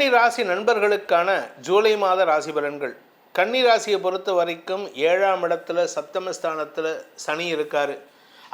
கன்னி ராசி நண்பர்களுக்கான ஜூலை மாத ராசி பலன்கள். கன்னி ராசியை பொறுத்த வரைக்கும் ஏழாம் இடத்துல சப்தமஸ்தானத்தில் சனி இருக்காரு.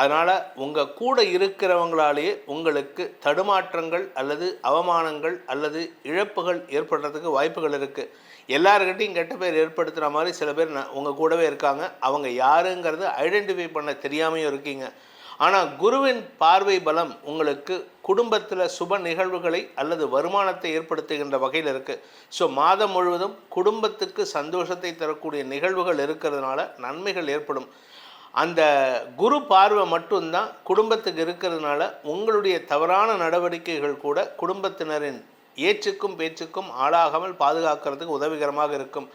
அதனால் உங்கள் கூட இருக்கிறவங்களாலேயே உங்களுக்கு தடுமாற்றங்கள் அல்லது அவமானங்கள் அல்லது இழப்புகள் ஏற்படுறதுக்கு வாய்ப்புகள் இருக்குது எல்லாருக்கிட்டையும் கெட்ட பேர் ஏற்படுத்துகிற மாதிரி சில பேர் உங்கள் கூடவே இருக்காங்க. அவங்க யாருங்கிறது ஐடென்டிஃபை பண்ண தெரியாமையும் இருக்கீங்க. ஆனால் குருவின் பார்வை பலம் உங்களுக்கு குடும்பத்தில் சுப நிகழ்வுகளை அல்லது வருமானத்தை ஏற்படுத்துகின்ற வகையில் இருக்குது ஸோ மாதம் முழுவதும் குடும்பத்துக்கு சந்தோஷத்தை தரக்கூடிய நிகழ்வுகள் இருக்கிறதுனால நன்மைகள் ஏற்படும். அந்த குரு பார்வை மட்டும்தான் குடும்பத்துக்கு இருக்கிறதுனால உங்களுடைய தவறான நடவடிக்கைகள் கூட குடும்பத்தினரின் ஏச்சுக்கும் பேச்சுக்கும் ஆளாகாமல் பாதுகாக்கிறதுக்கு உதவிகரமாக இருக்கும்.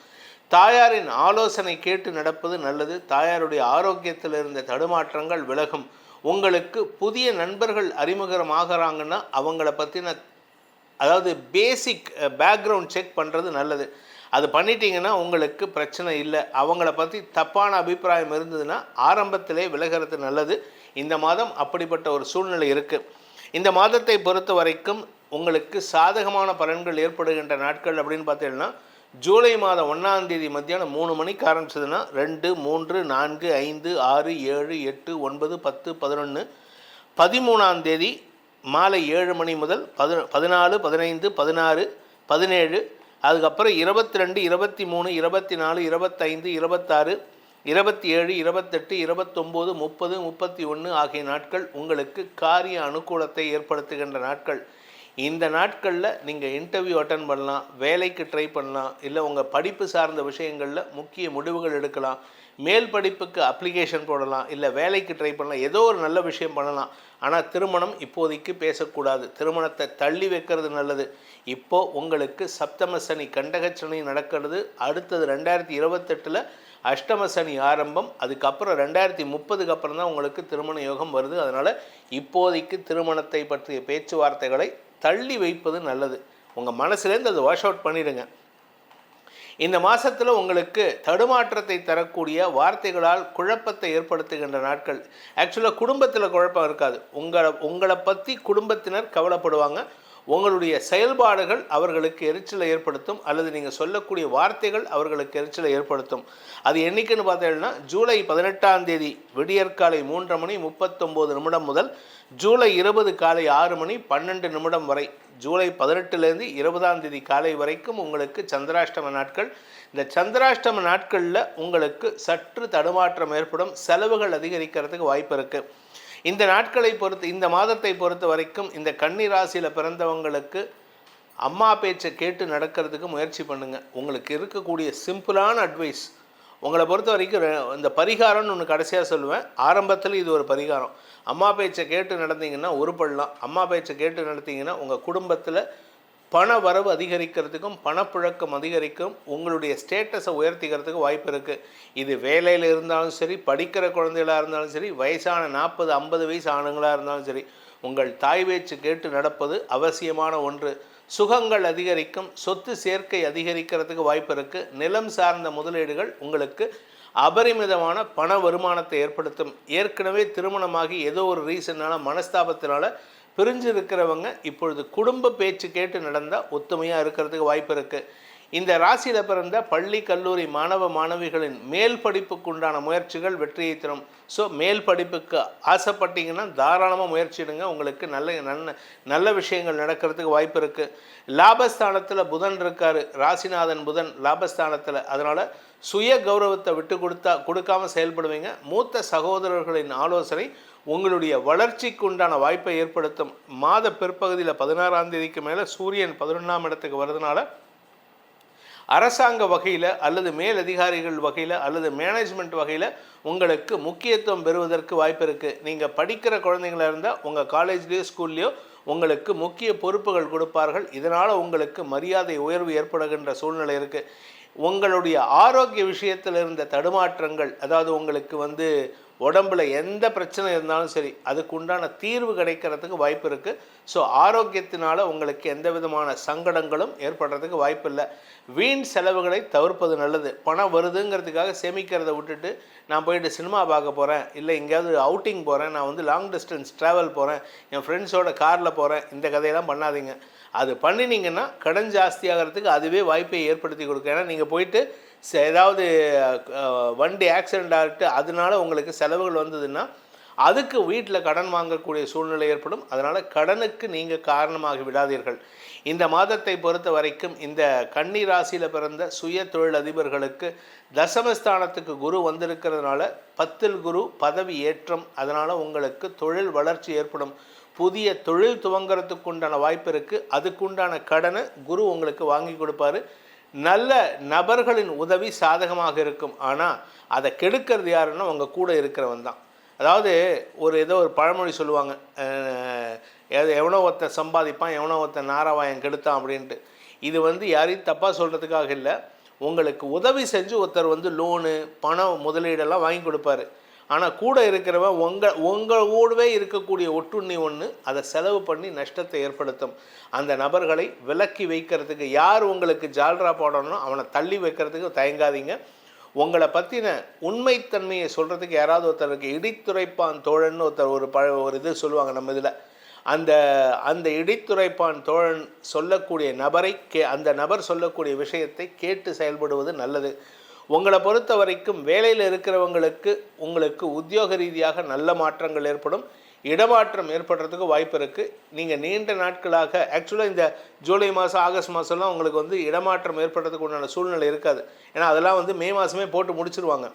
தாயாரின் ஆலோசனை கேட்டு நடப்பது நல்லது. தாயாருடைய ஆரோக்கியத்தில் இருந்த தடுமாற்றங்கள் விலகும். உங்களுக்கு புதிய நண்பர்கள் அறிமுகமாகறாங்கன்னா அவங்கள பற்றின அதாவது பேசிக் பேக்ரவுண்ட் செக் பண்ணுறது நல்லது. அது பண்ணிட்டீங்கன்னா உங்களுக்கு பிரச்சனை இல்லை. அவங்கள பற்றி தப்பான அபிப்பிராயம் இருந்ததுன்னா ஆரம்பத்திலே விலகிறது நல்லது. இந்த மாதம் அப்படிப்பட்ட ஒரு சூழ்நிலை இருக்குது இந்த மாதத்தை பொறுத்த வரைக்கும் உங்களுக்கு சாதகமான பலன்கள் ஏற்படுகின்ற நாட்கள் அப்படின்னு பார்த்தீங்கன்னா ஜூலை மாதம் ஒன்றாம் தேதி மத்தியானம் மூணு மணிக்கு ஆரம்பிச்சதுன்னா ரெண்டு மூன்று நான்கு ஐந்து ஆறு ஏழு எட்டு ஒன்பது பத்து பதினொன்று பதிமூணாம் தேதி மாலை ஏழு மணி முதல் பதி பதினாலு பதினைந்து பதினாறு பதினேழு. அதுக்கப்புறம் இருபத்தி ரெண்டு இருபத்தி மூணு இருபத்தி நாலு இருபத்தைந்து இருபத்தாறு இருபத்தி ஏழு இருபத்தெட்டு இருபத்தொம்போது முப்பது முப்பத்தி ஒன்று ஆகிய நாட்கள் உங்களுக்கு காரிய அனுகூலத்தை ஏற்படுத்துகின்ற நாட்கள். இந்த நாட்களில் நீங்கள் இன்டர்வியூ அட்டன் பண்ணலாம் வேலைக்கு ட்ரை பண்ணலாம் இல்லை உங்கள் படிப்பு சார்ந்த விஷயங்களில் முக்கிய முடிவுகள் எடுக்கலாம் மேல் படிப்புக்கு அப்ளிகேஷன் போடலாம் இல்லை வேலைக்கு ட்ரை பண்ணலாம் ஏதோ ஒரு நல்ல விஷயம் பண்ணலாம். ஆனால் திருமணம் இப்போதைக்கு பேசக்கூடாது. திருமணத்தை தள்ளி வைக்கிறது நல்லது. இப்போ உங்களுக்கு சப்தம சனி கண்டக சனி நடக்கிறது. அடுத்தது ரெண்டாயிரத்தி இருபத்தெட்டில் அஷ்டம சனி ஆரம்பம். அதுக்கப்புறம் ரெண்டாயிரத்தி முப்பதுக்கு அப்புறம் தான் உங்களுக்கு திருமண யோகம் வருது. அதனால் இப்போதைக்கு திருமணத்தை பற்றிய பேச்சுவார்த்தைகளை தள்ளி வைப்பது நல்லது. உங்கள் மனசுலேருந்து அதை வாஷ் அவுட் பண்ணிடுங்க. இந்த மாதத்தில் உங்களுக்கு தடுமாற்றத்தை தரக்கூடிய வார்த்தைகளால் குழப்பத்தை ஏற்படுத்துகின்ற நாட்கள். ஆக்சுவலாக குடும்பத்தில் குழப்பம் இருக்காது. உங்களை உங்களை பற்றி குடும்பத்தினர் கவலைப்படுவாங்க. உங்களுடைய செயல்பாடுகள் அவர்களுக்கு எரிச்சலை ஏற்படுத்தும் அல்லது நீங்கள் சொல்லக்கூடிய வார்த்தைகள் அவர்களுக்கு எரிச்சலை ஏற்படுத்தும். அது என்னைக்குன்னு பார்த்தீங்கன்னா ஜூலை பதினெட்டாம் தேதி விடியற்காலை மூன்றரை மணி முப்பத்தொம்போது நிமிடம் முதல் ஜூலை இருபது காலை ஆறு மணி பன்னெண்டு நிமிடம் வரை. ஜூலை பதினெட்டுலேருந்து இருபதாம் தேதி காலை வரைக்கும் உங்களுக்கு சந்திராஷ்டம நாட்கள். இந்த சந்திராஷ்டம நாட்களில் உங்களுக்கு சற்று தடுமாற்றம் ஏற்படும் செலவுகள் அதிகரிக்கிறதுக்கு வாய்ப்பு இருக்குது இந்த நாட்களை பொறுத்து இந்த மாதத்தை பொறுத்த வரைக்கும் இந்த கன்னி ராசியில் பிறந்தவங்களுக்கு அம்மா பேச்சை கேட்டு நடக்கிறதுக்கு முயற்சி பண்ணுங்கள் உங்களுக்கு இருக்கக்கூடிய சிம்பிளான அட்வைஸ் உங்களை பொறுத்த வரைக்கும் இந்த பரிகாரம்னு ஒன்று கடைசியாக சொல்லுவேன். ஆரம்பத்தில் இது ஒரு பரிகாரம். அம்மா பேச்சை கேட்டு நடந்தீங்கன்னா உருப்படலாம் அம்மா பேச்சை கேட்டு நடத்தீங்கன்னா உங்கள் குடும்பத்தில் பண வரவு அதிகரிக்கிறதுக்கும் பணப்புழக்கம் அதிகரிக்கும் உங்களுடைய ஸ்டேட்டஸை உயர்த்திக்கிறதுக்கு வாய்ப்பு இருக்குது இது வேலையில் இருந்தாலும் சரி படிக்கிற குழந்தைகளாக இருந்தாலும் சரி வயசான நாற்பது ஐம்பது வயசு ஆணுங்களாக இருந்தாலும் சரி உங்கள் தாய் பேச்சு கேட்டு நடப்பது அவசியமான ஒன்று. சுகங்கள் அதிகரிக்கும் சொத்து சேர்க்கை அதிகரிக்கிறதுக்கு வாய்ப்பு இருக்குது நிலம் சார்ந்த முதலீடுகள் உங்களுக்கு அபரிமிதமான பண வருமானத்தை ஏற்படுத்தும். ஏற்கனவே திருமணமாகி ஏதோ ஒரு ரீசன்னால் மனஸ்தாபத்தினால பிரிஞ்சு இருக்கிறவங்க இப்பொழுது குடும்ப பேச்சு கேட்டு நடந்தால் ஒத்துமையாக இருக்கிறதுக்கு வாய்ப்பு இருக்குது இந்த ராசியில் பிறந்த பள்ளி கல்லூரி மாணவ மாணவிகளின் மேல் படிப்புக்கு உண்டான முயற்சிகள் வெற்றியை தரும். ஸோ மேல் படிப்புக்கு ஆசைப்பட்டீங்கன்னா தாராளமாக முயற்சிடுங்க உங்களுக்கு நல்ல நல்ல நல்ல விஷயங்கள் நடக்கிறதுக்கு வாய்ப்பு இருக்குது லாபஸ்தானத்தில் புதன் இருக்கார். ராசிநாதன் புதன் லாபஸ்தானத்தில். அதனால் சுய கௌரவத்தை விட்டு கொடுத்தா கொடுக்காமல் செயல்படுவீங்க. மூத்த சகோதரர்களின் ஆலோசனை உங்களுடைய வளர்ச்சிக்கு உண்டான வாய்ப்பை ஏற்படுத்தும் மாத பிற்பகுதியில் பதினாறாம் தேதிக்கு மேலே சூரியன் பதினொன்றாம் இடத்துக்கு வரதுனால அரசாங்க வகையில் அல்லது மேலதிகாரிகள் வகையில் அல்லது மேனேஜ்மெண்ட் வகையில் உங்களுக்கு முக்கியத்துவம் பெறுவதற்கு வாய்ப்பு இருக்குது நீங்கள் படிக்கிற குழந்தைங்களா இருந்தால் உங்கள் காலேஜ்லேயோ ஸ்கூல்லையோ உங்களுக்கு முக்கிய பொறுப்புகள் கொடுப்பார்கள். இதனால் உங்களுக்கு மரியாதை உயர்வு ஏற்படுகின்ற சூழ்நிலை இருக்குது உங்களுடைய ஆரோக்கிய விஷயத்தில் இருந்த தடுமாற்றங்கள் அதாவது உங்களுக்கு வந்து உடம்புல எந்த பிரச்சனை இருந்தாலும் சரி அதுக்கு உண்டான தீர்வு கிடைக்கிறதுக்கு வாய்ப்பு இருக்குது ஸோ ஆரோக்கியத்தினால் உங்களுக்கு எந்த விதமான சங்கடங்களும் ஏற்படுறதுக்கு வாய்ப்பு இல்லை. வீண் செலவுகளை தவிர்ப்பது நல்லது. பணம் வருதுங்கிறதுக்காக சேமிக்கிறதை விட்டுட்டு நான் போயிட்டு சினிமா பார்க்க போகிறேன் இல்லை எங்கேயாவது அவுட்டிங் போகிறேன் நான் வந்து லாங் டிஸ்டன்ஸ் ட்ராவல் போகிறேன் என் ஃப்ரெண்ட்ஸோட காரில் போகிறேன் இந்த கதையெல்லாம் பண்ணாதீங்க. அது பண்ணினீங்கன்னா கடன் ஜாஸ்தியாகிறதுக்கு அதுவே வாய்ப்பை ஏற்படுத்தி கொடுக்கும். ஏன்னா நீங்கள் போயிட்டு ஏதாவது வண்டி ஆக்சிடெண்ட் ஆகிட்டு அதனால உங்களுக்கு செலவுகள் வந்ததுன்னா அதுக்கு வீட்டில் கடன் வாங்கக்கூடிய சூழ்நிலை ஏற்படும். அதனால் கடனுக்கு நீங்கள் காரணமாகி விடாதீர்கள். இந்த மாதத்தை பொறுத்த வரைக்கும் இந்த கன்னி ராசியில் பிறந்த சுய தொழில் அதிபர்களுக்கு தசமஸ்தானத்துக்கு குரு வந்திருக்கிறதுனால பத்தில் குரு பதவி ஏற்றம். அதனால் உங்களுக்கு தொழில் வளர்ச்சி ஏற்படும். புதிய தொழில் துவங்குறதுக்கு உண்டான வாய்ப்பு இருக்குது அதுக்குண்டான கடனை குரு உங்களுக்கு வாங்கி கொடுப்பாரு. நல்ல நபர்களின் உதவி சாதகமாக இருக்கும். ஆனால் அதை கெடுக்கிறது யாருன்னா உங்கள் கூட இருக்கிறவன் தான். அதாவது ஒரு ஏதோ ஒரு பழமொழி சொல்லுவாங்க. எது- எவனோ ஒருத்தன் சம்பாதிப்பான் எவனோ ஒருத்தன் நாராவாயன் கெடுத்தான் அப்படின்ட்டு. இது வந்து யாரையும் தப்பாக சொல்கிறதுக்காக இல்லை. உங்களுக்கு உதவி செஞ்சு ஒருத்தர் வந்து லோனு பணம் முதலீடெல்லாம் வாங்கி கொடுப்பாரு. ஆனால் கூட இருக்கிறவன் உங்கள் உங்கள் ஊடவே இருக்கக்கூடிய ஒட்டுண்ணி ஒன்று அதை செலவு பண்ணி நஷ்டத்தை ஏற்படுத்தும். அந்த நபர்களை விலக்கி வைக்கிறதுக்கு யார் உங்களுக்கு ஜால்ரா போடணும் அவனை தள்ளி வைக்கிறதுக்கு தயங்காதீங்க. உங்களை பற்றின உண்மைத்தன்மையை சொல்கிறதுக்கு யாராவது ஒருத்தருக்கு இடித்துரைப்பான் தோழன் ஒருத்தர் ஒரு பழ ஒரு இது சொல்லுவாங்க நம்ம இதில். அந்த அந்த இடித்துரைப்பான் தோழன் சொல்லக்கூடிய நபரை கே அந்த நபர் சொல்லக்கூடிய விஷயத்தை கேட்டு செயல்படுவது நல்லது. உங்களை பொறுத்த வரைக்கும் வேலையில் இருக்கிறவங்களுக்கு உங்களுக்கு உத்தியோக ரீதியாக நல்ல மாற்றங்கள் ஏற்படும். இடமாற்றம் ஏற்படுறதுக்கு வாய்ப்பு இருக்குது நீங்கள் நீண்ட நாட்களாக ஆக்சுவலாக இந்த ஜூலை மாதம் ஆகஸ்ட் மாதம்லாம் உங்களுக்கு வந்து இடமாற்றம் ஏற்படுறதுக்கு உண்டான சூழ்நிலை இருக்காது. ஏன்னா அதெல்லாம் வந்து மே மாதமே போட்டு முடிச்சிருவாங்க.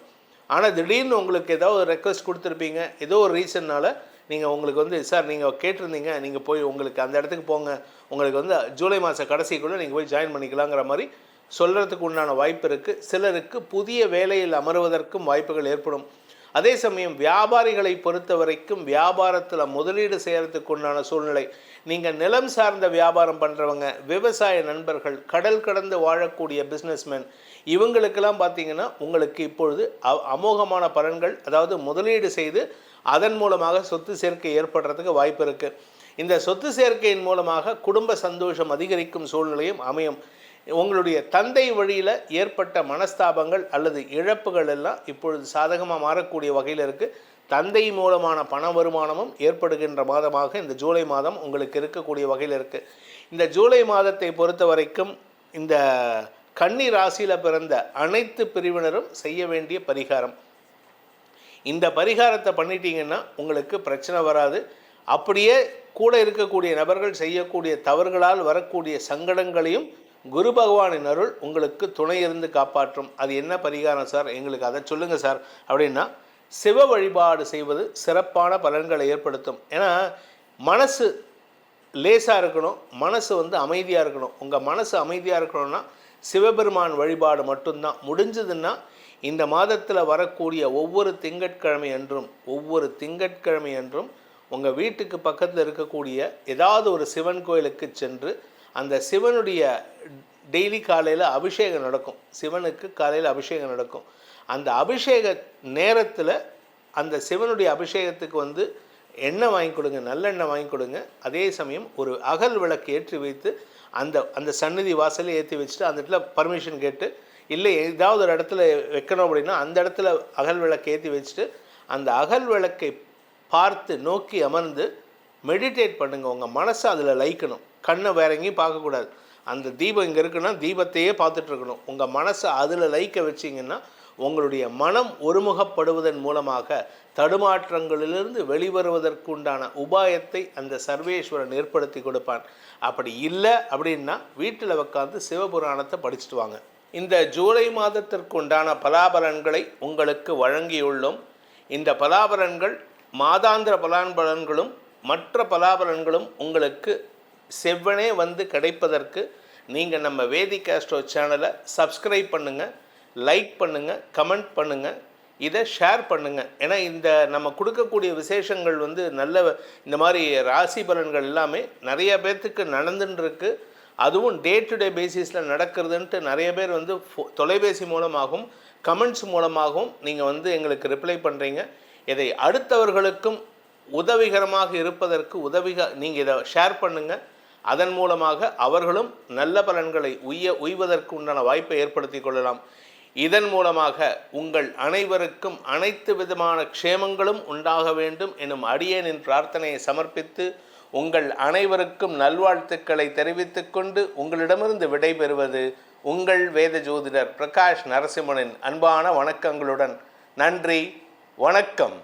ஆனால் திடீர்னு உங்களுக்கு ஏதோ ஒரு ரெக்வஸ்ட் கொடுத்துருப்பீங்க. ஏதோ ஒரு ரீசன்னால் நீங்கள் உங்களுக்கு வந்து சார் நீங்கள் கேட்டிருந்தீங்க. நீங்கள் போய் உங்களுக்கு அந்த இடத்துக்கு போங்க. உங்களுக்கு வந்து ஜூலை மாத கடைசிக்குள்ளே நீங்கள் போய் ஜாயின் பண்ணிக்கலாங்கிற மாதிரி சொல்கிறதுக்கு உண்டான வாய்ப்பு இருக்குது சிலருக்கு புதிய வேலையில் அமருவதற்கும் வாய்ப்புகள் ஏற்படும். அதே சமயம் வியாபாரிகளை பொறுத்த வரைக்கும் வியாபாரத்தில் முதலீடு செய்கிறதுக்கு உண்டான சூழ்நிலை. நீங்கள் நிலம் சார்ந்த வியாபாரம் பண்ணுறவங்க விவசாய நண்பர்கள் கடல் கடந்து வாழக்கூடிய பிஸ்னஸ்மேன் இவங்களுக்கெல்லாம் பார்த்தீங்கன்னா உங்களுக்கு இப்பொழுது அ- அமோகமான பலன்கள் அதாவது முதலீடு செய்து அதன் மூலமாக சொத்து சேர்க்கை ஏற்படுறதுக்கு வாய்ப்பு இருக்குது இந்த சொத்து சேர்க்கையின் மூலமாக குடும்ப சந்தோஷம் அதிகரிக்கும் சூழ்நிலையும் அமையும். உங்களுடைய தந்தை வழியில் ஏற்பட்ட மனஸ்தாபங்கள் அல்லது இழப்புகள் எல்லாம் இப்பொழுது சாதகமாக மாறக்கூடிய வகையில் இருக்குது தந்தை மூலமான பண வருமானமும் ஏற்படுகின்ற மாதமாக இந்த ஜூலை மாதம் உங்களுக்கு இருக்கக்கூடிய வகையில் இருக்குது இந்த ஜூலை மாதத்தை பொறுத்த வரைக்கும் இந்த கன்னி ராசியில் பிறந்த அனைத்து பிரிவினரும் செய்ய வேண்டிய பரிகாரம். இந்த பரிகாரத்தை பண்ணிட்டீங்கன்னா உங்களுக்கு பிரச்சனை வராது. அப்படியே கூட இருக்கக்கூடிய நபர்கள் செய்யக்கூடிய தவறுகளால் வரக்கூடிய சங்கடங்களையும் குரு பகவானின் அருள் உங்களுக்கு துணை இருந்து காப்பாற்றும். அது என்ன பரிகாரம் சார்? எங்களுக்கு அதை சொல்லுங்கள் சார். அப்படின்னா சிவ வழிபாடு செய்வது சிறப்பான பலன்களை ஏற்படுத்தும். ஏன்னா மனசு லேசாக இருக்கணும் மனசு வந்து அமைதியாக இருக்கணும். உங்கள் மனசு அமைதியாக இருக்கணும்னா சிவபெருமான் வழிபாடு மட்டும்தான். முடிஞ்சதுன்னா இந்த மாதத்தில் வரக்கூடிய ஒவ்வொரு திங்கட்கிழமை அன்றும் ஒவ்வொரு திங்கட்கிழமை அன்றும் உங்கள் வீட்டுக்கு பக்கத்தில் இருக்கக்கூடிய ஏதாவது ஒரு சிவன் கோயிலுக்கு சென்று அந்த சிவனுடைய டெய்லி காலையில் அபிஷேகம் நடக்கும். சிவனுக்கு காலையில் அபிஷேகம் நடக்கும். அந்த அபிஷேக நேரத்தில் அந்த சிவனுடைய அபிஷேகத்துக்கு வந்து எண்ணெய் வாங்கி கொடுங்க நல்லெண்ணெய் வாங்கி கொடுங்க. அதே சமயம் ஒரு அகல் விளக்கு ஏற்றி வைத்து அந்த அந்த சந்நிதி வாசலில் ஏற்றி வச்சுட்டு அந்த இடத்துல பர்மிஷன் கேட்டு இல்லை ஏதாவது ஒரு இடத்துல வைக்கணும் அப்படின்னா அந்த இடத்துல அகல் விளக்கு ஏற்றி வச்சுட்டு அந்த அகல் விளக்கை பார்த்து நோக்கி அமர்ந்து மெடிடேட் பண்ணுங்கள் உங்கள் மனசை அதில் லைக்கணும். கண்ணை வேற எங்கேயும் பார்க்கக்கூடாது. அந்த தீபம் இங்கே இருக்குன்னா தீபத்தையே பார்த்துட்ருக்கணும் உங்கள் மனசை அதில் லைக்க வச்சிங்கன்னா உங்களுடைய மனம் ஒருமுகப்படுவதன் மூலமாக தடுமாற்றங்களிலிருந்து வெளிவருவதற்குண்டான உபாயத்தை அந்த சர்வேஸ்வரன் ஏற்படுத்தி கொடுப்பான். அப்படி இல்லை அப்படின்னா வீட்டில் உட்காந்து சிவபுராணத்தை படிச்சுட்டு வாங்க. இந்த ஜூலை மாதத்திற்குண்டான பலாபலன்களை உங்களுக்கு வழங்கியுள்ளோம். இந்த பலாபலன்கள் மாதாந்திர பலான்பலன்களும் மற்ற பலாபலன்களும் உங்களுக்கு செவ்வனே வந்து கிடைப்பதற்கு நீங்கள் நம்ம வேதி கேஸ்ட்ரோ சேனலை சப்ஸ்கிரைப் பண்ணுங்கள் லைக் பண்ணுங்கள் கமெண்ட் பண்ணுங்கள் இதை ஷேர் பண்ணுங்கள் ஏன்னா இந்த நம்ம கொடுக்கக்கூடிய விசேஷங்கள் வந்து நல்ல இந்த மாதிரி ராசி பலன்கள் எல்லாமே நிறைய பேர்த்துக்கு நடந்துட்டுருக்கு அதுவும் டே டு டே பேசிஸில் நடக்கிறதுன்ட்டு நிறைய பேர் வந்து ஃபோ- தொலைபேசி மூலமாகவும் கமெண்ட்ஸ் மூலமாகவும் நீங்கள் வந்து எங்களுக்கு ரிப்ளை பண்ணுறீங்க இதை அடுத்தவர்களுக்கும் உதவிகரமாக இருப்பதற்கு உதவிக நீங்கள் இதை ஷேர் பண்ணுங்கள் அதன் மூலமாக அவர்களும் நல்ல பலன்களை உய்ய உய்வதற்கு உண்டான வாய்ப்பை ஏற்படுத்தி கொள்ளலாம். இதன் மூலமாக உங்கள் அனைவருக்கும் அனைத்து விதமான க்ஷேமங்களும் உண்டாக வேண்டும் எனும் அடியேனின் பிரார்த்தனையை சமர்ப்பித்து உங்கள் அனைவருக்கும் நல்வாழ்த்துக்களை தெரிவித்துக்கொண்டு உங்களிடமிருந்து விடைபெறுவது உங்கள் வேத ஜோதிடர் பிரகாஷ் நரசிம்மனின் அன்பான வணக்கங்களுடன். நன்றி வணக்கம்.